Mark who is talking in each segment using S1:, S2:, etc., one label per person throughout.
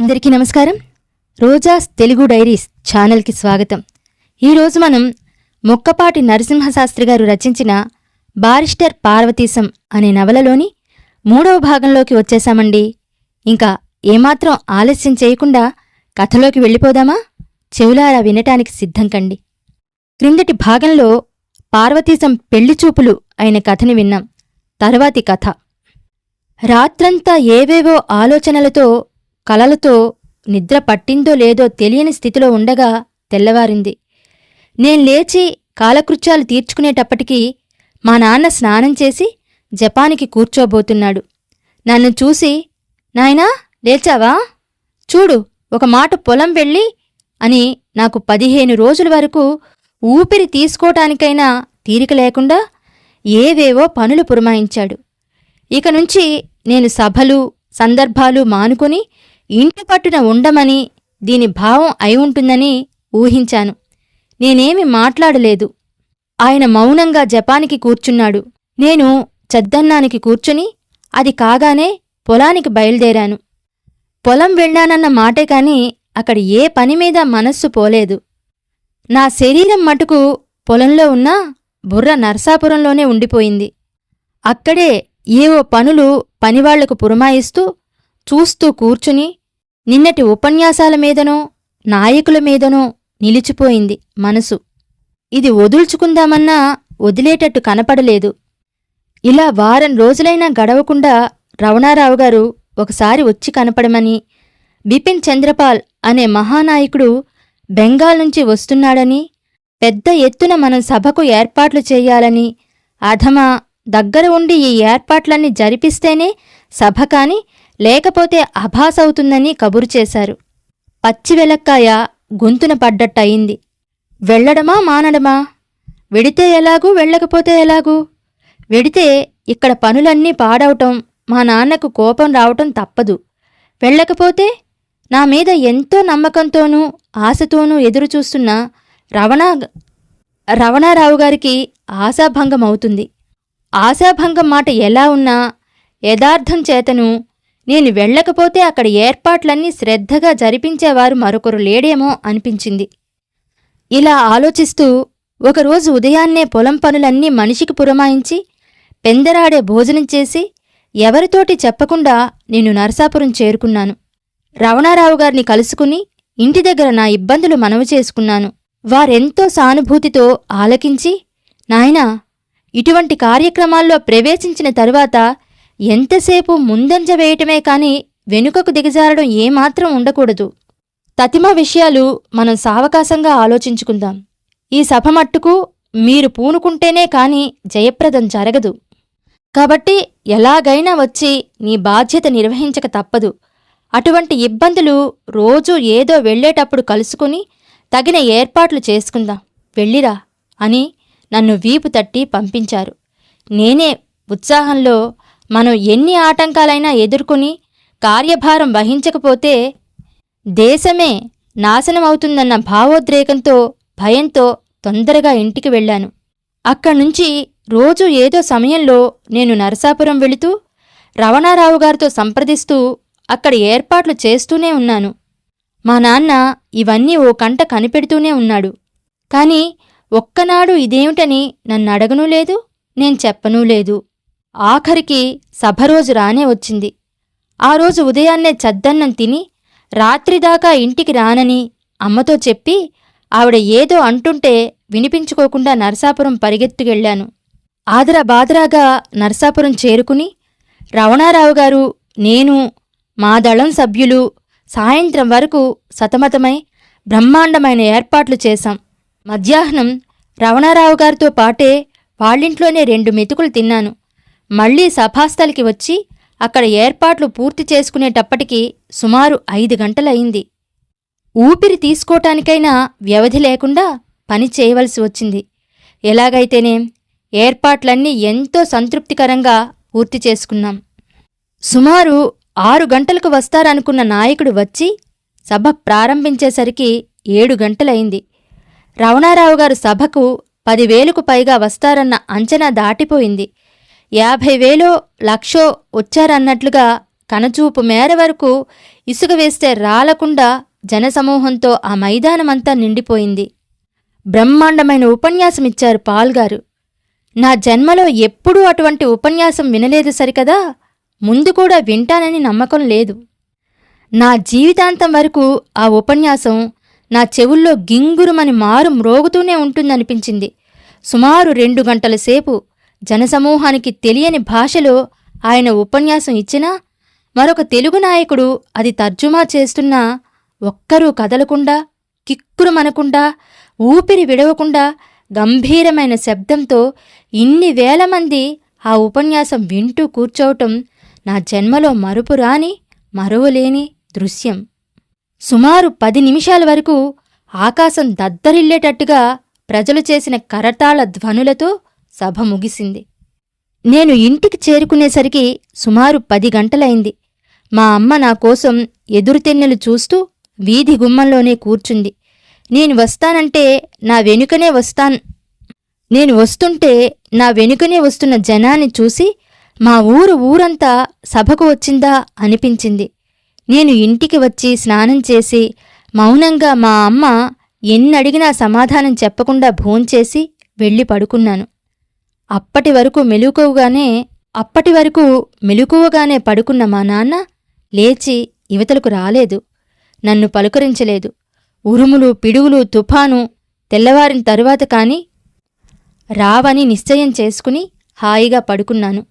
S1: అందరికీ నమస్కారం. రోజాస్ తెలుగు డైరీస్ ఛానల్కి స్వాగతం. ఈరోజు మనం మొక్కపాటి నరసింహశాస్త్రి గారు రచించిన బారిస్టర్ పార్వతీశం అనే నవలలోని మూడవ భాగంలోకి వచ్చేశామండి. ఇంకా ఏమాత్రం ఆలస్యం చేయకుండా కథలోకి వెళ్ళిపోదామా? చెవులారా వినటానికి సిద్ధం కండి. క్రిందటి భాగంలో పార్వతీశం పెళ్ళిచూపులు అయిన కథని విన్నాం. తర్వాతి కథ. రాత్రంతా ఏవేవో ఆలోచనలతో కలలతో నిద్ర పట్టిందో లేదో తెలియని స్థితిలో ఉండగా తెల్లవారింది. నేను లేచి కాలకృత్యాలు తీర్చుకునేటప్పటికీ మా నాన్న స్నానం చేసి జపానికి కూర్చోబోతున్నాడు. నన్ను చూసి నాయనా లేచావా? చూడు ఒక మాట పొలం వెళ్ళి అని నాకు పదిహేను రోజుల వరకు ఊపిరి తీసుకోటానికైనా తీరిక లేకుండా ఏవేవో పనులు పురమాయించాడు. ఇక నుంచి నేను సభలు సందర్భాలు మానుకొని ఇంటి పట్టున ఉండమని దీని భావం అయి ఉంటుందని ఊహించాను. నేనేమి మాట్లాడలేదు. ఆయన మౌనంగా జపానికి కూర్చున్నాడు. నేను చద్దన్నానికి కూర్చుని అది కాగానే పొలానికి బయలుదేరాను. పొలం వెళ్ళానన్న మాటే కాని అక్కడ ఏ పని మీద మనస్సు పోలేదు. నా శరీరం మటుకు పొలంలో ఉన్నా బుర్ర నర్సాపురంలోనే ఉండిపోయింది. అక్కడే ఏవో పనులు పనివాళ్ళకు పురమాయిస్తూ చూస్తూ కూర్చుని నిన్నటి ఉపన్యాసాల మీదనో నాయకుల మీదనో నిలిచిపోయింది మనసు. ఇది వదుల్చుకుందామన్నా వదిలేటట్టు కనపడలేదు. ఇలా వారం రోజులైనా గడవకుండా రవణారావు గారు ఒకసారి వచ్చి కనపడమని బిపిన్ చంద్రపాల్ అనే మహానాయకుడు బెంగాల్ నుంచి వస్తున్నాడని పెద్ద ఎత్తున మనం సభకు ఏర్పాట్లు చేయాలని అధమా దగ్గర ఉండి ఈ ఏర్పాట్లన్నీ జరిపిస్తేనే సభ కాని లేకపోతే అభాస్ అవుతుందని కబురు చేశారు. పచ్చి వెలక్కాయ గొంతున పడ్డట్టయింది. వెళ్ళడమా మానడమా? వెడితే ఎలాగూ వెళ్ళకపోతే ఎలాగూ? వెడితే ఇక్కడ పనులన్నీ పాడవటం మా నాన్నకు కోపం రావటం తప్పదు. వెళ్ళకపోతే నా మీద ఎంతో నమ్మకంతోనూ ఆశతోనూ ఎదురుచూస్తున్న రవణ రవణారావు గారికి ఆశాభంగం అవుతుంది ఆశాభంగం మాట ఎలా ఉన్నా యథార్థం చేతను నేను వెళ్ళకపోతే అక్కడ ఏర్పాట్లన్నీ శ్రద్ధగా జరిపించేవారు మరొకరు లేడేమో అనిపించింది. ఇలా ఆలోచిస్తూ ఒకరోజు ఉదయాన్నే పొలం పనులన్నీ మనిషికి పురమాయించి పెందరాడే భోజనం చేసి ఎవరితోటి చెప్పకుండా నేను నరసాపురం చేరుకున్నాను. రవణారావు గారిని కలుసుకుని ఇంటి దగ్గర నా ఇబ్బందులు మనవి చేసుకున్నాను. వారెంతో సానుభూతితో ఆలకించి నాయనా ఇటువంటి కార్యక్రమాల్లో ప్రవేశించిన తరువాత ఎంతసేపు ముందంజ వేయటమే కాని వెనుకకు దిగజారడం ఏమాత్రం ఉండకూడదు. తతిమ విషయాలు మనం సావకాశంగా ఆలోచించుకుందాం. ఈ సభ మట్టుకు మీరు పూనుకుంటేనే కాని జయప్రదం జరగదు. కాబట్టి ఎలాగైనా వచ్చి నీ బాధ్యత నిర్వహించక తప్పదు. అటువంటి ఇబ్బందులు రోజూ ఏదో వెళ్ళేటప్పుడు కలుసుకుని తగిన ఏర్పాట్లు చేసుకుందాం. వెళ్ళిరా అని నన్ను వీపు తట్టి పంపించారు. నేనే ఉత్సాహంలో మనం ఎన్ని ఆటంకాలైనా ఎదుర్కొని కార్యభారం వహించకపోతే దేశమే నాశనమవుతుందన్న భావోద్రేకంతో భయంతో తొందరగా ఇంటికి వెళ్ళాను. అక్కడ్నుంచి రోజు ఏదో సమయంలో నేను నరసాపురం వెళుతూ రవణారావు గారితో సంప్రదిస్తూ అక్కడ ఏర్పాట్లు చేస్తూనే ఉన్నాను. మా నాన్న ఇవన్నీ ఓ కంట కనిపెడుతూనే ఉన్నాడు. కాని ఒక్కనాడు ఇదేమిటని నన్ను అడగనూ లేదు నేను చెప్పనూ లేదు. ఆఖరికి సభరోజు రానే వచ్చింది. ఆ రోజు ఉదయాన్నే చద్దన్నం తిని రాత్రిదాకా ఇంటికి రానని అమ్మతో చెప్పి ఆవిడ ఏదో అంటుంటే వినిపించుకోకుండా నరసాపురం పరిగెత్తుకెళ్ళాను ఆదరా బాదరాగా నరసాపురం చేరుకుని రవణారావు గారు నేను మా దళం సభ్యులు సాయంత్రం వరకు సతమతమై బ్రహ్మాండమైన ఏర్పాట్లు చేశాం. మధ్యాహ్నం రవణారావు గారితో పాటే వాళ్ళింట్లోనే రెండు మెతుకులు తిన్నాను. మళ్ళీ సభాస్థలికి వచ్చి అక్కడ ఏర్పాట్లు పూర్తి చేసుకునేటప్పటికీ సుమారు ఐదు గంటలయింది. ఊపిరి తీసుకోటానికైనా వ్యవధి లేకుండా పని చేయవలసి వచ్చింది. ఎలాగైతేనేం ఏర్పాట్లన్నీ ఎంతో సంతృప్తికరంగా పూర్తి చేసుకున్నాం. సుమారు ఆరు గంటలకు వస్తారనుకున్న నాయకుడు వచ్చి సభ ప్రారంభించేసరికి ఏడు గంటలైంది రవణారావు గారు సభకు పదివేలకు పైగా వస్తారన్న అంచనా దాటిపోయింది. యాభై వేలో లక్షో వచ్చారన్నట్లుగా కనచూపు మేర వరకు ఇసుక వేస్తే రాలకుండా జనసమూహంతో ఆ మైదానమంతా నిండిపోయింది. బ్రహ్మాండమైన ఉపన్యాసం ఇచ్చారు పాల్గారు నా జన్మలో ఎప్పుడూ అటువంటి ఉపన్యాసం వినలేదు సరికదా? ముందు కూడా వింటానని నమ్మకం లేదు. నా జీవితాంతం వరకు ఆ ఉపన్యాసం నా చెవుల్లో గింగురుమని మారు మ్రోగుతూనే ఉంటుందనిపించింది. సుమారు రెండు గంటల సేపు జనసమూహానికి తెలియని భాషలో ఆయన ఉపన్యాసం ఇచ్చినా మరొక తెలుగు నాయకుడు అది తర్జుమా చేస్తున్నా ఒక్కరూ కదలకుండా కిక్కురుమనకుండా ఊపిరి విడవకుండా గంభీరమైన శబ్దంతో ఇన్ని వేల మంది ఆ ఉపన్యాసం వింటూ కూర్చోవటం నా జన్మలో మరుపురాని మరువలేని దృశ్యం. సుమారు పది నిమిషాల వరకు ఆకాశం దద్దరిల్లేటట్టుగా ప్రజలు చేసిన కరతాళ ధ్వనులతో సభ ముగిసింది. నేను ఇంటికి చేరుకునేసరికి సుమారు పది గంటలైంది. మా అమ్మ నా కోసం ఎదురుతెన్నెలు చూస్తూ వీధి గుమ్మంలోనే కూర్చుంది. నేను వస్తానంటే నా వెనుకనే వస్తాన్ నేను వస్తుంటే నా వెనుకనే వస్తున్న జనాన్ని చూసి మా ఊరు ఊరంతా సభకు వచ్చిందా అనిపించింది. నేను ఇంటికి వచ్చి స్నానం చేసి మౌనంగా మా అమ్మ ఎన్నడిగినా సమాధానం చెప్పకుండా భోంచేసి వెళ్ళి పడుకున్నాను. అప్పటి వరకు మెలుకువగానే అప్పటి వరకు మెలుకువగానే పడుకున్న మా నాన్న లేచి యువతలకు రాలేదు. నన్ను పలుకరించలేదు. ఉరుములు పిడుగులు తుఫాను తెల్లవారిన తరువాత కాని రావని నిశ్చయం చేసుకుని హాయిగా పడుకున్నాను.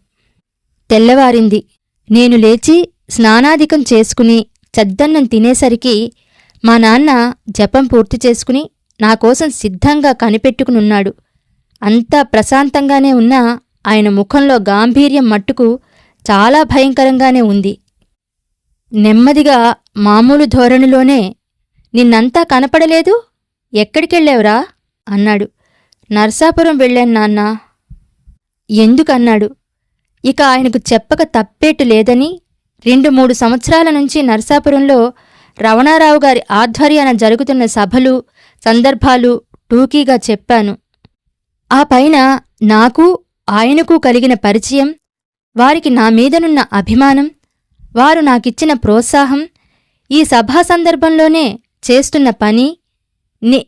S1: తెల్లవారింది. నేను లేచి స్నానాధికం చేసుకుని చద్దన్నం తినేసరికి మా నాన్న జపం పూర్తి చేసుకుని నాకోసం సిద్ధంగా కనిపెట్టుకునున్నాడు. అంతా ప్రశాంతంగానే ఉన్నా ఆయన ముఖంలో గాంభీర్యం మట్టుకు చాలా భయంకరంగానే ఉంది. నెమ్మదిగా మామూలు ధోరణిలోనే నిన్నంతా కనపడలేదు? ఎక్కడికెళ్ళావురా? అన్నాడు. నర్సాపురం వెళ్ళాను నాన్నా. ఎందుకన్నాడు? ఇక ఆయనకు చెప్పక తప్పేటు లేదని రెండు మూడు సంవత్సరాల నుంచి నర్సాపురంలో రవణారావు గారి ఆధ్వర్యాన జరుగుతున్న సభలు సందర్భాలు టూకీగా చెప్పాను. ఆ పైన నాకు ఆయనకు కలిగిన పరిచయం వారికి నా మీదనున్న అభిమానం వారు నాకిచ్చిన ప్రోత్సాహం ఈ సభా సందర్భంలోనే చేస్తున్న పని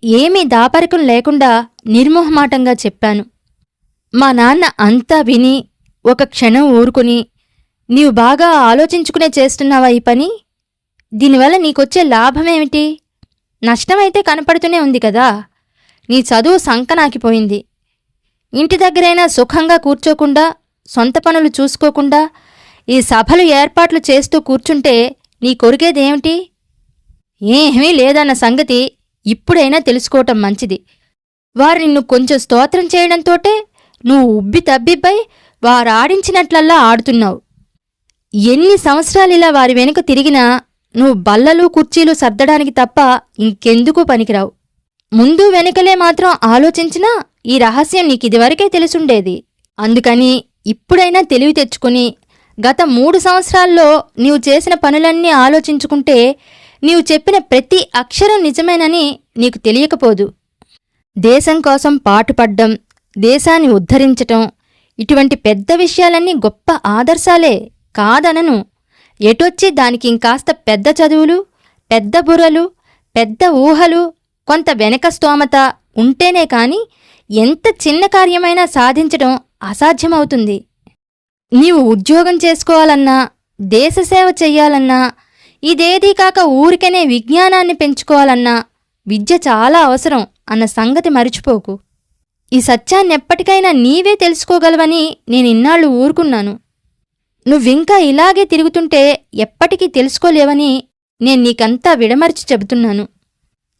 S1: ఏమీ దాపరికం లేకుండా నిర్మోహమాటంగా చెప్పాను. మా నాన్న అంతా విని ఒక క్షణం ఊరుకుని నీవు బాగా ఆలోచించుకునే చేస్తున్నావా ఈ పని? దీనివల్ల నీకొచ్చే లాభమేమిటి? నష్టమైతే కనపడుతూనే ఉంది కదా? నీ చదువు సంకనాకిపోయింది. ఇంటి దగ్గరైనా సుఖంగా కూర్చోకుండా సొంత పనులు చూసుకోకుండా ఈ సభలు ఏర్పాట్లు చేస్తూ కూర్చుంటే నీ కొరిగేదేమిటి? ఏమీ లేదన్న సంగతి ఇప్పుడైనా తెలుసుకోవటం మంచిది. వారు నిన్ను కొంచెం స్తోత్రం చేయడంతోటే నువ్వు ఉబ్బి తబ్బిబ్బై వారాడించినట్లల్లా ఆడుతున్నావు. ఎన్ని సంవత్సరాలు ఇలా వారి వెనుక తిరిగినా నువ్వు బల్లలు కుర్చీలు సర్దడానికి తప్ప ఇంకెందుకు పనికిరావు. ముందు వెనుకలే మాత్రం ఆలోచించినా ఈ రహస్యం నీకిదివరకే తెలుసుండేది. అందుకని ఇప్పుడైనా తెలివి తెచ్చుకుని గత మూడు సంవత్సరాల్లో నీవు చేసిన పనులన్నీ ఆలోచించుకుంటే నీవు చెప్పిన ప్రతి అక్షరం నిజమేనని నీకు తెలియకపోదు. దేశం కోసం పాటుపడ్డం దేశాన్ని ఉద్ధరించటం ఇటువంటి పెద్ద విషయాలన్నీ గొప్ప ఆదర్శాలే కాదనను. ఎటొచ్చి దానికి ఇంకాస్త పెద్ద చదువులు పెద్ద బుర్రలు పెద్ద ఊహలు కొంత వెనక స్తోమత ఉంటేనే కానీ ఎంత చిన్న కార్యమైనా సాధించడం అసాధ్యమవుతుంది. నీవు ఉద్యోగం చేసుకోవాలన్నా దేశసేవ చెయ్యాలన్నా ఇదేదీ కాక ఊరికనే విజ్ఞానాన్ని పెంచుకోవాలన్నా విద్య చాలా అవసరం అన్న సంగతి మరిచిపోకు. ఈ సత్యాన్నెప్పటికైనా నీవే తెలుసుకోగలవని నేను ఇన్నాళ్ళు ఊరుకున్నాను. నువ్వింకా ఇలాగే తిరుగుతుంటే ఎప్పటికీ తెలుసుకోలేవని నేను నీకంతా విడమర్చి చెబుతున్నాను.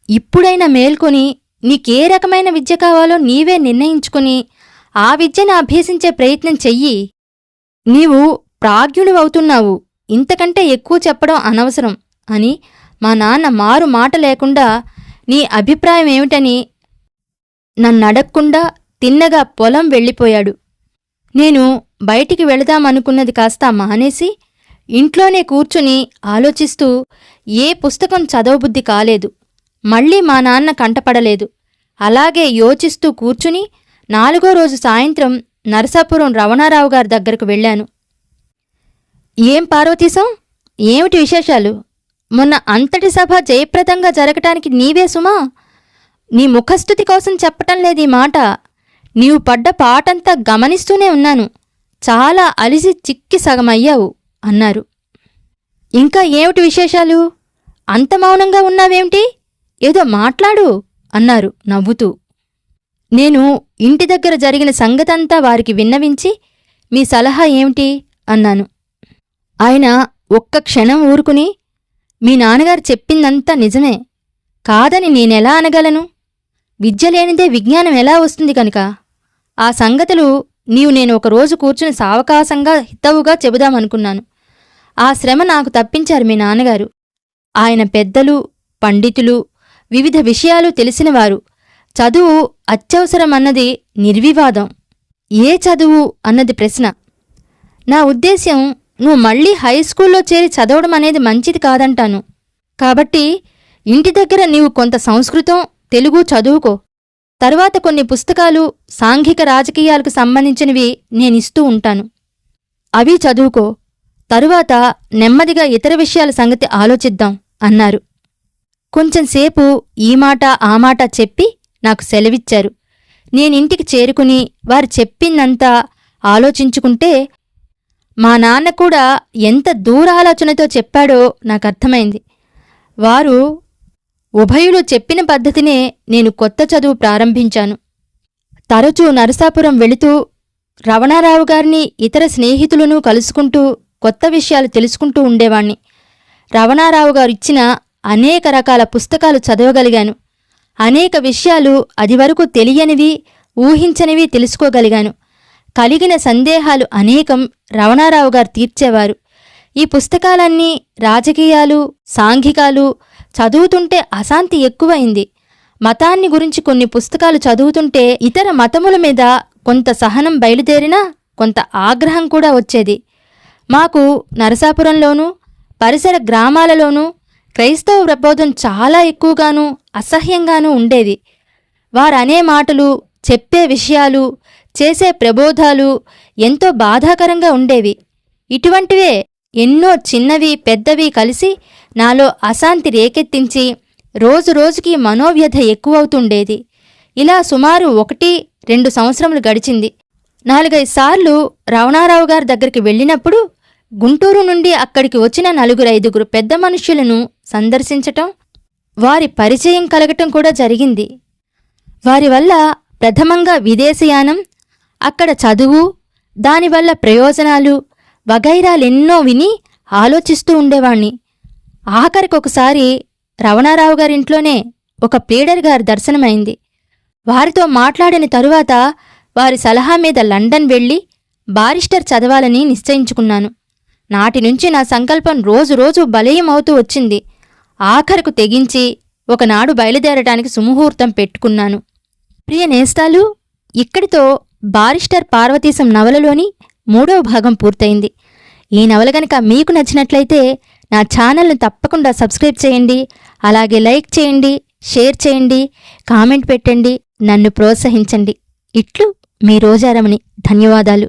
S1: ఇప్పుడైనా మేల్కొని నీకే రకమైన విద్య కావాలో నీవే నిర్ణయించుకుని ఆ విద్యను అభ్యసించే ప్రయత్నం చెయ్యి. నీవు ప్రాజ్ఞుడు అవుతున్నావు. ఇంతకంటే ఎక్కువ చెప్పడం అనవసరం అని మా నాన్న మారు మాట లేకుండా నీ అభిప్రాయం ఏమిటని నన్నడక్కుండా తిన్నగా పొలం వెళ్ళిపోయాడు. నేను బయటికి వెళదామనుకున్నది కాస్త మానేసి ఇంట్లోనే కూర్చుని ఆలోచిస్తూ ఏ పుస్తకం చదవబుద్ధి కాలేదు. మళ్ళీ మా నాన్న కంటపడలేదు. అలాగే యోచిస్తూ కూర్చుని నాలుగో రోజు సాయంత్రం నరసాపురం రవణారావు గారి దగ్గరకు వెళ్ళాను. ఏం పార్వతీశం? ఏమిటి విశేషాలు? మొన్న అంతటి సభ జయప్రదంగా జరగటానికి నీవే సుమా? నీ ముఖస్థుతి కోసం చెప్పటం లేదు ఈ మాట. నీవు పడ్డ పాటంతా గమనిస్తూనే ఉన్నాను. చాలా అలిసి చిక్కి సగమయ్యావు అన్నారు. ఇంకా ఏమిటి విశేషాలు? అంత మౌనంగా ఉన్నావేమిటి? ఏదో మాట్లాడు అన్నారు నవ్వుతూ. నేను ఇంటి దగ్గర జరిగిన సంగతంతా వారికి విన్నవించి మీ సలహా ఏమిటి? అన్నాను. ఆయన ఒక్క క్షణం ఊరుకుని మీ నాన్నగారు చెప్పిందంతా నిజమే. కాదని నేనెలా అనగలను? విద్య లేనిదే విజ్ఞానం ఎలా వస్తుంది కనుక? ఆ సంగతులు నీవు నేను ఒకరోజు కూర్చుని సావకాశంగా హితవుగా చెబుదామనుకున్నాను. ఆ శ్రమ నాకు తప్పించారు మీ నాన్నగారు. ఆయన పెద్దలు పండితులు వివిధ విషయాలు తెలిసినవారు. చదువు అత్యవసరమన్నది నిర్వివాదం. ఏ చదువు అన్నది ప్రశ్న. నా ఉద్దేశ్యం నువ్వు మళ్ళీ హై స్కూల్లో చేరి చదవడం అనేది మంచిది కాదంటాను. కాబట్టి ఇంటి దగ్గర నీవు కొంత సంస్కృతం తెలుగు చదువుకో. తరువాత కొన్ని పుస్తకాలు సాంఘిక రాజకీయాలకు సంబంధించినవి నేనిస్తూ ఉంటాను. అవి చదువుకో. తరువాత నెమ్మదిగా ఇతర విషయాల సంగతి ఆలోచిద్దాం అన్నారు. కొంచెంసేపు ఈ మాట ఆ మాట చెప్పి నాకు సెలవిచ్చారు. నేనింటికి చేరుకుని వారు చెప్పిందంతా ఆలోచించుకుంటే మా నాన్న కూడా ఎంత దూరాలోచనతో చెప్పాడో నాకు అర్థమైంది. వారు ఉభయులు చెప్పిన పద్ధతినే నేను కొత్త చదువు ప్రారంభించాను. తరచూ నరసాపురం వెళుతూ రవణారావు గారిని ఇతర స్నేహితులను కలుసుకుంటూ కొత్త విషయాలు తెలుసుకుంటూ ఉండేవాణ్ణి. రవణారావు గారు ఇచ్చిన అనేక రకాల పుస్తకాలు చదవగలిగాను. అనేక విషయాలు అదివరకు తెలియనివి ఊహించనివి తెలుసుకోగలిగాను. కలిగిన సందేహాలు అనేకం రవణారావు గారు తీర్చేవారు. ఈ పుస్తకాలన్నీ రాజకీయాలు సాంఘికాలు చదువుతుంటే అశాంతి ఎక్కువైంది. మతాన్ని గురించి కొన్ని పుస్తకాలు చదువుతుంటే ఇతర మతముల మీద కొంత సహనం బయలుదేరినా కొంత ఆగ్రహం కూడా వచ్చేది. మాకు నరసాపురంలోనూ పరిసర గ్రామాలలోనూ క్రైస్తవ ప్రబోధం చాలా ఎక్కువగాను అసహ్యంగాను ఉండేది. వారనే మాటలు చెప్పే విషయాలు చేసే ప్రబోధాలు ఎంతో బాధాకరంగా ఉండేవి. ఇటువంటివే ఎన్నో చిన్నవి పెద్దవి కలిసి నాలో అశాంతి రేకెత్తించి రోజు రోజుకి మనోవ్యధ ఎక్కువవుతుండేది. ఇలా సుమారు ఒకటి రెండు సంవత్సరములు గడిచింది. నాలుగైదు సార్లు రవణారావు గారి దగ్గరికి వెళ్ళినప్పుడు గుంటూరు నుండి అక్కడికి వచ్చిన నలుగురు ఐదుగురు పెద్ద మనుషులను సందర్శించటం వారి పరిచయం కలగటం కూడా జరిగింది. వారి వల్ల ప్రథమంగా విదేశయానం అక్కడ చదువు దానివల్ల ప్రయోజనాలు వగైరాలెన్నో విని ఆలోచిస్తూ ఉండేవాణ్ణి. ఆఖరికొకసారి రవణారావు గారింట్లోనే ఒక ప్లీడర్ గారి దర్శనమైంది. వారితో మాట్లాడిన తరువాత వారి సలహా మీద లండన్ వెళ్ళి బారిస్టర్ చదవాలని నిశ్చయించుకున్నాను. నాటి నుంచి నా సంకల్పం రోజు రోజు బలీయమవుతూ వచ్చింది. ఆఖరకు తెగించి ఒకనాడు బయలుదేరటానికి సుముహూర్తం పెట్టుకున్నాను. ప్రియ నేస్తాలు ఇక్కడితో బారిస్టర్ పార్వతీశం నవలలోని మూడవ భాగం పూర్తయింది. ఈ నవల గనక మీకు నచ్చినట్లయితే నా ఛానల్ను తప్పకుండా సబ్స్క్రైబ్ చేయండి అలాగే లైక్ చేయండి షేర్ చేయండి కామెంట్ పెట్టండి నన్ను ప్రోత్సహించండి. ఇట్లు మీ రోజారమణి. ధన్యవాదాలు.